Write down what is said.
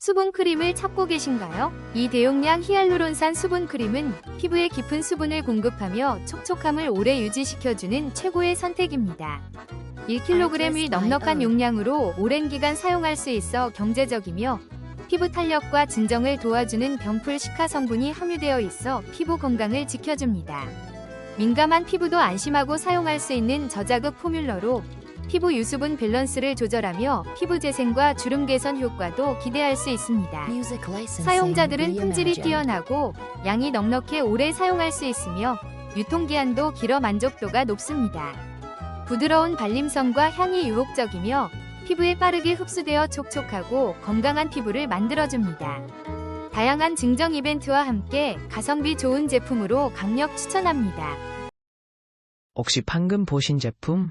수분 크림을 찾고 계신가요? 이 대용량 히알루론산 수분 크림은 피부에 깊은 수분을 공급하며 촉촉함을 오래 유지시켜주는 최고의 선택입니다. 1kg의 넉넉한 용량으로 오랜 기간 사용할 수 있어 경제적이며 피부 탄력과 진정을 도와주는 병풀 시카 성분이 함유되어 있어 피부 건강을 지켜줍니다. 민감한 피부도 안심하고 사용할 수 있는 저자극 포뮬러로 피부 유수분 밸런스를 조절하며 피부 재생과 주름 개선 효과도 기대할 수 있습니다. 사용자들은 품질이 뛰어나고 양이 넉넉해 오래 사용할 수 있으며 유통기한도 길어 만족도가 높습니다. 부드러운 발림성과 향이 유혹적이며 피부에 빠르게 흡수되어 촉촉하고 건강한 피부를 만들어줍니다. 다양한 증정 이벤트와 함께 가성비 좋은 제품으로 강력 추천합니다. 혹시 방금 보신 제품